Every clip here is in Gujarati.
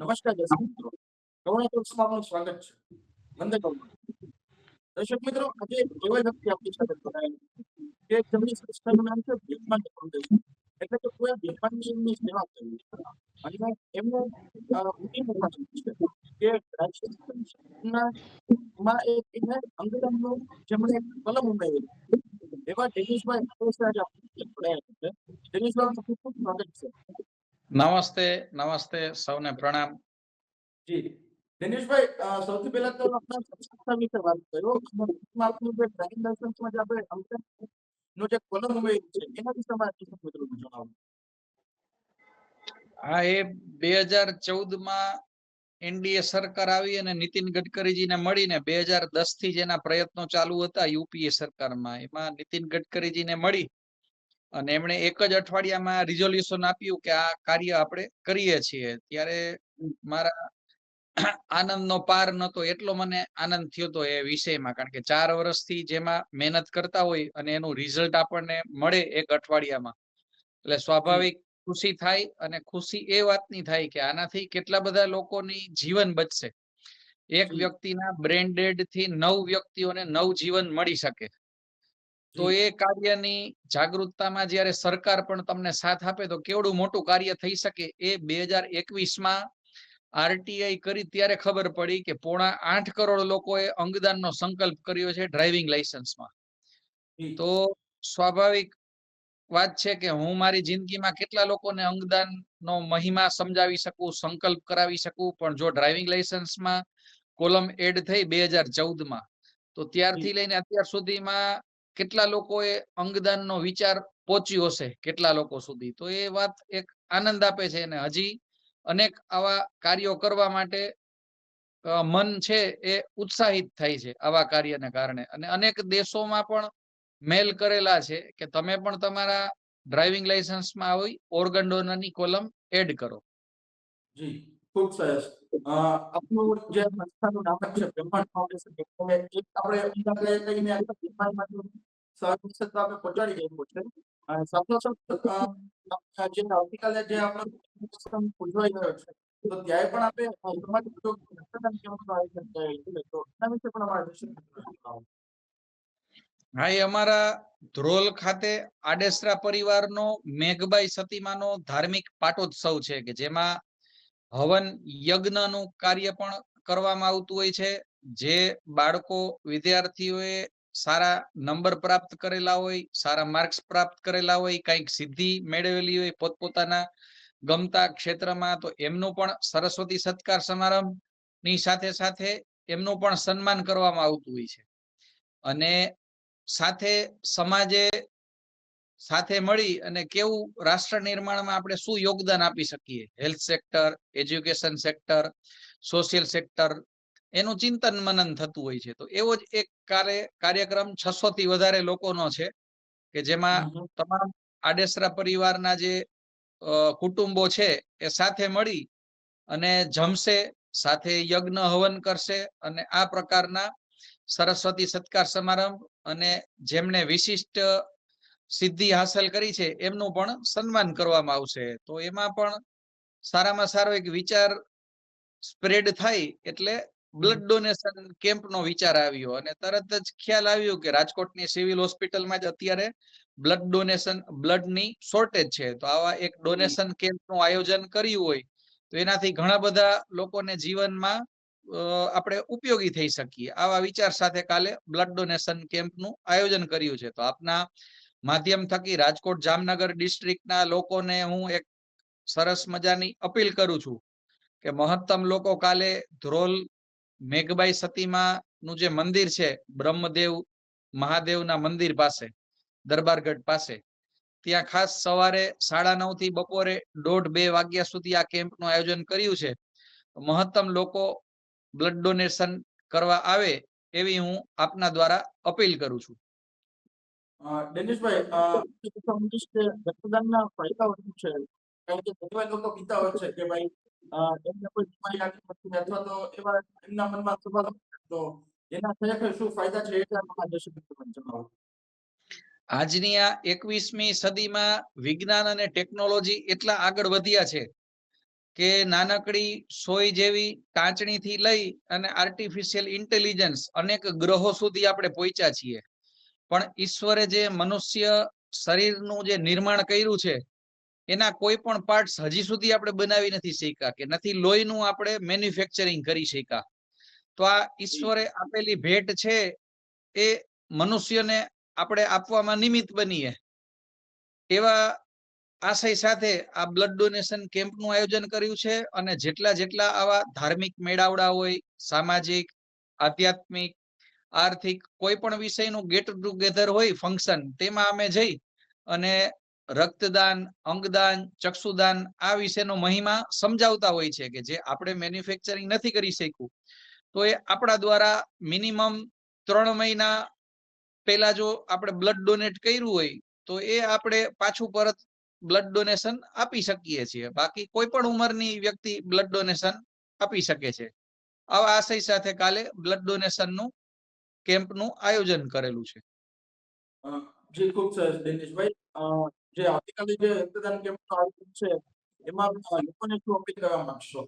નમસ્કાર દર્શક મિત્રો કરુણા ટોક્સમાં આપનું સ્વાગત છે વંદે કરુણા દર્શક મિત્રો આજે એક એવા વ્યક્તિ આપણી સાથે જોડાયેલા છે કે જેમની સંસ્થાનું નામ છે ભીખમાન ફાઉન્ડેશન એટલે કે કોઈ ભીખમાનની સેવા કરવી અને એમનું અ, મોટી મુખાશી છે કે રાજ્યના માં એક એને અંગ્રેજનું જેમણે એક કલમ ઉમેરી એવા ડેનિશભાઈ આપણે આજે આપણી સાથે જોડાયેલા છે ડેનિશભાઈ આપનું ખૂબ ખૂબ સ્વાગત છે નમસ્તે નમસ્તે સૌને પ્રણામ. જી. દિનેશભાઈ સૌથી પહેલા તો આપણા સંસ્થા વિશે વાત કરો આપનું જે ડ્રાઇવિંગ લાયસન્સમાં જે આપણે નો જે કોલમ ઉમેરી છે એના વિશે મારા મિત્રોને જણાવો હા એ બે હજાર ચૌદમાં એનડીએ સરકાર આવી અને નીતિન ગડકરીજીને મળીને બે હજાર દસથી જેના પ્રયત્નો ચાલુ હતા યુપીએ સરકારમાં એમાં નીતિન ગડકરીજીને મળી અને એમણે એક જ અઠવાડિયામાં રિઝોલ્યુશન આપ્યું કે આ કાર્ય આપણે કરીએ છીએ. ત્યારે મારા આનંદનો પાર નતો એટલો મને આનંદ થયો હતો એ વિષયમાં. કારણ કે ચાર વર્ષથી જેમાં મહેનત કરતા હોય અને એનું રિઝલ્ટ આપણને મળે એક અઠવાડિયામાં. એટલે સ્વાભાવિક ખુશી થાય અને ખુશી એ વાતની થાય કે આનાથી કેટલા બધા લોકોની જીવન બચશે. એક વ્યક્તિના બ્રેન્ડેડથી નવ વ્યક્તિઓને નવ જીવન મળી શકે. તો એ કાર્યની જાગૃતતામાં જ્યારે સરકાર પણ તમને સાથ આપે તો કેવડું મોટું કાર્ય થઈ શકે એ બે હજાર એકવીસમાં આરટીઆઈ કરી ત્યારે ખબર પડી કે પોણા આઠ કરોડ લોકોએ અંગદાનનો સંકલ્પ કર્યો છે ડ્રાઇવિંગ લાયસન્સમાં તો સ્વાભાવિક વાત છે કે હું મારી જિંદગીમાં કેટલા લોકોને અંગદાનનો મહિમા સમજાવી શકું સંકલ્પ કરાવી શકું પણ જો ડ્રાઇવિંગ લાયસન્સમાં કોલમ એડ થઈ બે હજાર ચૌદમાં તો ત્યારથી લઈને અત્યાર સુધીમાં કેટલા લોકોએ અંગદાનનો વિચાર પહોંચ્યો હશે કેટલા લોકો સુધી? તો એ વાત એક આનંદ આપે છે અને હજી અનેક આવા કાર્યો કરવા માટે મન છે એ ઉત્સાહિત થાય છે આવા કાર્યને કારણે. અને અનેક દેશોમાં પણ મેલ કરેલા છે કે તમે પણ તમારા ડ્રાઇવિંગ લાયસન્સમાં આવી ઓર્ગન ડોનરની કોલમ એડ કરો. જી ખૂબ સરસ. અ, આપનું જે સંસ્થાનું નામ છે બ્રહ્માંડ ફાઉન્ડેશન એટલે એક આપણે લઈને બ્રહ્માંડ સર્વિસ આપણે પહોંચાડી દીધું છે. હા, એ અમારા ધ્રોલ ખાતે આડેસરા પરિવારનો મેઘબાઈ સતીમાનો ધાર્મિક પાટોત્સવ છે કે જેમાં હવન યજ્ઞનું કાર્ય પણ કરવામાં આવતું હોય છે. જે બાળકો વિદ્યાર્થીઓએ સારા નંબર પ્રાપ્ત કરેલા હોય, સારા માર્ક્સ પ્રાપ્ત કરેલા હોય, કંઈક સિદ્ધિ મેળવેલી હોય પોતપોતાના ગમતા ક્ષેત્રમાં, તો એમનું પણ સરસ્વતી સત્કાર સમારંભની સાથે સાથે એમનું પણ સન્માન કરવામાં આવતું હોય છે. અને સાથે સમાજે સાથે મળી અને કેવું રાષ્ટ્ર નિર્માણમાં આપણે શું યોગદાન આપી શકીએ? Health sector, education sector, social sector એનું ચિંતન મનન થતું હોય છે તો એવો જ એક કાર્ય કાર્યક્રમ છસો થી વધારે લોકોનો છે કે જેમાં. તમામ આડેસરા પરિવારના જે કુટુંબો છે એ સાથે મળી અને જમશે સાથે યજ્ઞ હવન કરશે અને આ પ્રકારના સરસ્વતી સત્કાર સમારંભ અને જેમણે વિશિષ્ટ સિદ્ધિ હાંસલ કરી છે એમનું પણ સન્માન કરવામાં આવશે તો એમાં પણ સારામાં સારો એક વિચાર સ્પ્રેડ થાય એટલે બ્લડ ડોનેશન કેમ્પનો વિચાર આવ્યો અને તરત જ ખ્યાલ આવ્યો કે રાજકોટની સિવિલ હોસ્પિટલમાં જ અત્યારે બ્લડ ડોનેશન બ્લડની શોર્ટેજ છે. તો આવા એક ડોનેશન કેમ્પનું આયોજન કર્યું હોય તો એનાથી ઘણા બધા લોકોને જીવનમાં આપણે ઉપયોગી થઈ શકીએ. આવા વિચાર સાથે કાલે બ્લડ ડોનેશન કેમ્પનું આયોજન કર્યું છે. તો આપના માધ્યમ થકી રાજકોટ જામનગર ડિસ્ટ્રિક્ટના લોકોને હું એક સરસ મજાની અપીલ કરું છું કે મહત્તમ લોકો કાલે ધ્રોલ મેઘબાઈ સતીમા નું જે મંદિર છે બ્રહ્મદેવ મહાદેવના મંદિર પાસે દરબારગઢ પાસે ત્યાં ખાસ સવારે સાડા નવથી બપોરે દોઢ બે વાગ્યા સુધી આ કેમ્પનું આયોજન કર્યું છે. મહત્તમ લોકો બ્લડ ડોનેશન કરવા આવે એવી હું આપના દ્વારા અપીલ કરું છું. કે રક્તદાનના ફાયદાઓ શું છે? કારણ કે ઘણીવાર લોકો કહેતા હોય છે કે ભાઈ આજની આ એકવીસમી સદીમાં વિજ્ઞાન અને ટેકનોલોજી એટલા આગળ વધ્યા છે કે નાનકડી સોય જેવી કાંચણીથી લઈ અને આર્ટિફિશિયલ ઇન્ટેલિજન્સ અનેક ગ્રહો સુધી આપણે પહોંચ્યા છીએ. પણ ઈશ્વરે જે મનુષ્ય શરીરનું જે નિર્માણ કર્યું છે એના કોઈ પણ પાર્ટ્સ હજી સુધી આપણે બનાવી નથી શીખ્યા કે નથી લોહીનું આપણે મેન્યુફેક્ચરિંગ કરી શક્યા તો આ ઈશ્વરે આપેલી ભેટ છે એ મનુષ્યને આપણે આપવામાં નિમિત્ત બનીએ. એવા આશય સાથે આ બ્લડ ડોનેશન કેમ્પનું આયોજન કર્યું છે અને જેટલા જેટલા આવા ધાર્મિક મેળાવડા હોય, સામાજિક, આધ્યાત્મિક, આર્થિક, કોઈ પણ વિષયનું ગેટ ટુગેધર હોય ફંક્શન તેમાં અમે જઈ અને રક્તદાન, અંગદાન, ચક્ષુદાન આ વિશેનો મહિમા સમજાવતા હોય છે કે જે આપણે મેન્યુફેક્ચરિંગ નથી કરી શક્યું. તો એ આપણા દ્વારા મિનિમમ ત્રણ મહિના પહેલા જો આપણે બ્લડ ડોનેટ કર્યું હોય, તો એ આપણે પાછું પરત બ્લડ ડોનેશન આપી શકીએ છીએ. બાકી કોઈ પણ ઉંમરની વ્યક્તિ બ્લડ ડોનેશન આપી શકે છે. આવા આશય સાથે કાલે બ્લડ ડોનેશનનું કેમ્પનું આયોજન કરેલું છે. જી ખૂબ સરસ, દિનેશભાઈ. જે આવતીકાલે જે રક્તદાન કેમ્પનું આયોજન છે, એમાં લોકોને શું અપીલ કરવા માંગશો?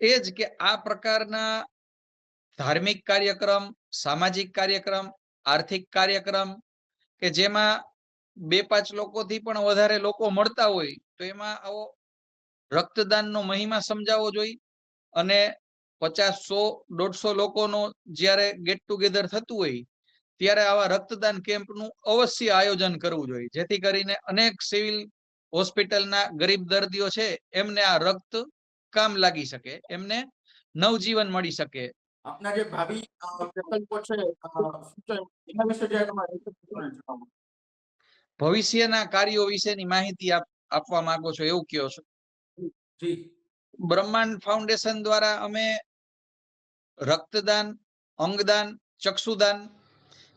એ જ કે આ પ્રકારના ધાર્મિક કાર્યક્રમ, સામાજિક કાર્યક્રમ, આર્થિક કાર્યક્રમ કે જેમાં બે પાંચ લોકોથી પણ વધારે લોકો મળતા હોય, તો એમાં આવો રક્તદાનનો મહિમા સમજાવવો જોઈએ અને પચાસ સો, દોઢસો લોકોનો જ્યારે ગેટ ટુગેધર થતું હોય ત્યારે આવા રક્તદાન કેમ્પનું અવશ્ય આયોજન કરવું જોઈએ. જેથી કરીને અનેક સિવિલ હોસ્પિટલના ગરીબ દર્દીઓ છે એમને આ રક્ત કામ લાગી શકે એમને નવજીવન મળી શકે. આપના જે ભાવિ પ્રકલ્પો છે એના વિશે ભવિષ્યના કાર્યો વિશેની માહિતી આપ આપવા માંગો છો એવું કયો છો? જી. બ્રહ્માંડ ફાઉન્ડેશન દ્વારા અમે રક્તદાન અંગદાન ચક્ષુદાન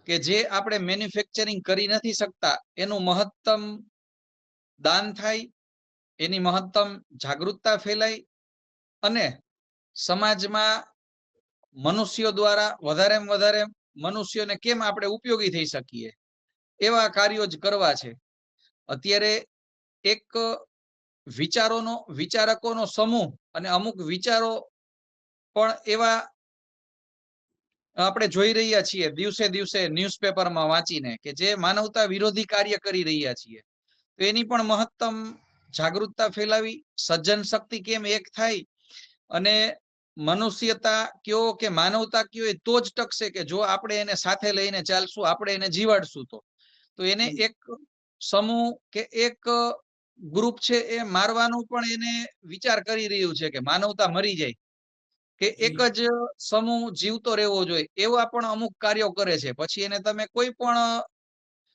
કે જે આપણે મેન્યુફેક્ચરિંગ કરી નથી શકતા, એનું મહત્તમ દાન થાય, એની મહત્તમ જાગૃતતા ફેલાય અને સમાજમાં મનુષ્યો દ્વારા વધારે વધારે મનુષ્યોને કેમ આપણે ઉપયોગી થઈ શકીએ? એવા કાર્યો જ કરવા છે. અત્યારે એક વિચારોનો, વિચારકોનો સમૂહ અને અમુક વિચારો પણ એવા આપણે જોઈ રહ્યા છીએ દિવસે દિવસે ન્યૂઝપેપરમાં વાંચીને કે જે માનવતા વિરોધી કાર્ય કરી રહ્યા છીએ. તો એની પણ મહત્તમ જાગૃતતા ફેલાવી સજ્જન શક્તિ કેમ એક થાય અને મનુષ્યતા કયો કે માનવતા કયો એ તો જ ટકશે કે જો આપણે એને સાથે લઈને ચાલશું આપણે એને જીવાડશું તો. તો એને એક સમૂહ કે એક ગ્રુપ છે એ મારવાનું પણ એને વિચાર કરી રહ્યું છે કે માનવતા મરી જાય. કે એક જ સમૂહ જીવતો રહેવો જોઈએ એવા પણ અમુક કાર્યો કરે છે. પછી એને તમે કોઈ પણ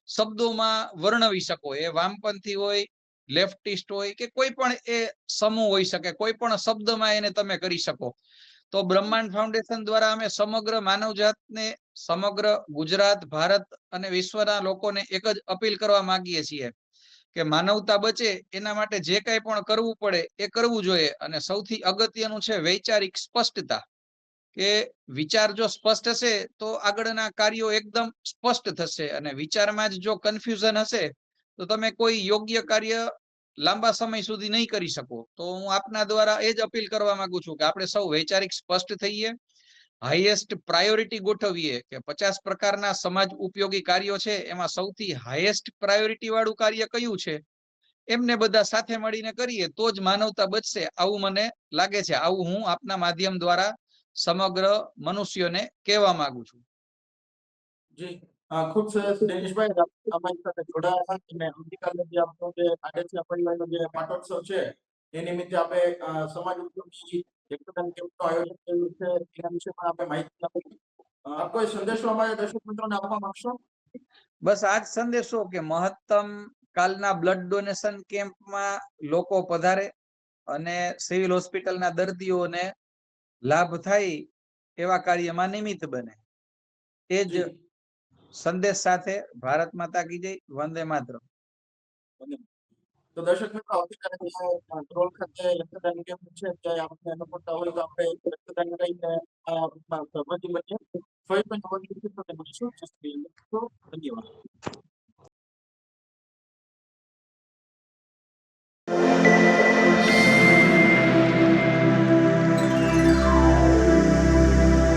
શબ્દોમાં વર્ણવી શકો. એ વામપંથી હોય લેફ્ટિસ્ટ હોય કે કોઈ પણ એ સમૂહ હોઈ શકે. કોઈ પણ શબ્દમાં એને તમે કરી શકો. તો બ્રહ્માંડ ફાઉન્ડેશન દ્વારા અમે સમગ્ર માનવજાતને સમગ્ર ગુજરાત ભારત અને વિશ્વના લોકોને એક જ અપીલ કરવા માંગીએ છીએ. કે માનવતા બચે, એના માટે જે કાંઈ પણ કરવું પડે એ કરવું જોઈએ. અને સૌથી અગત્યનું છે વૈચારિક સ્પષ્ટતા. કે વિચાર જો સ્પષ્ટ હશે, તો આગળના કાર્યો એકદમ સ્પષ્ટ થશે. અને વિચારમાં જ જો કન્ફ્યુઝન હશે, તો તમે કોઈ યોગ્ય કાર્ય લાંબા સમય સુધી નહીં કરી શકો. તો હું આપના દ્વારા એ જ અપીલ કરવા માંગુ છું કે આપણે સૌ વૈચારિક સ્પષ્ટ થઈએ. હાઈએસ્ટ પ્રાયોરિટી ગોઠવીએ કે પચાસ પ્રકારના સમાજ ઉપયોગી કાર્યો છે, એમાં સૌથી હાઈએસ્ટ પ્રાયોરિટી વાળું કાર્ય કયું છે? એમને બધા સાથે મળીને કરીએ તો જ માનવતા બચશે. આવું મને લાગે છે. આવું હું આપના માધ્યમ દ્વારા સમગ્ર મનુષ્યોને કહેવા માંગુ છું. જી. સરસ. દિનેશભાઈ અમારી સાથે જોડાયા અને આવતીકાલે જે આપણો જે આડેસરા પરિવારનો જે પાટોત્સવ છે, એ નિમિત્તે આપણે સમાજ ઉપયોગી રક્તદાન કેમ્પનું આયોજન કર્યું છે એના વિશે પણ આપણે માહિતી આપી આપ કોઈ સંદેશો અમારા દર્શક મિત્રોને આપવા માંગશો બસ આજ સંદેશો કે મહત્તમ કાલના બ્લડ ડોનેશન કેમ્પમાં લોકો પધારે અને સિવિલ હોસ્પિટલના દર્દીઓને લાભ થાય એવા કાર્યમાં નિમિત્ત બને. એ જ. સંદેશ સાથે ભારત માતા કી જય વંદે માતરમ. તો દર્શક મિત્રો આવતીકાલે ધ્રોલ ખાતે રક્તદાન કેમ્પ છે ત્યાં આપણે અનુકૂળતા હોય તો આપણે રક્તદાન કરીને સહભાગી બનીએ. ફરી પણ મળીશું. કૃષ્ણ.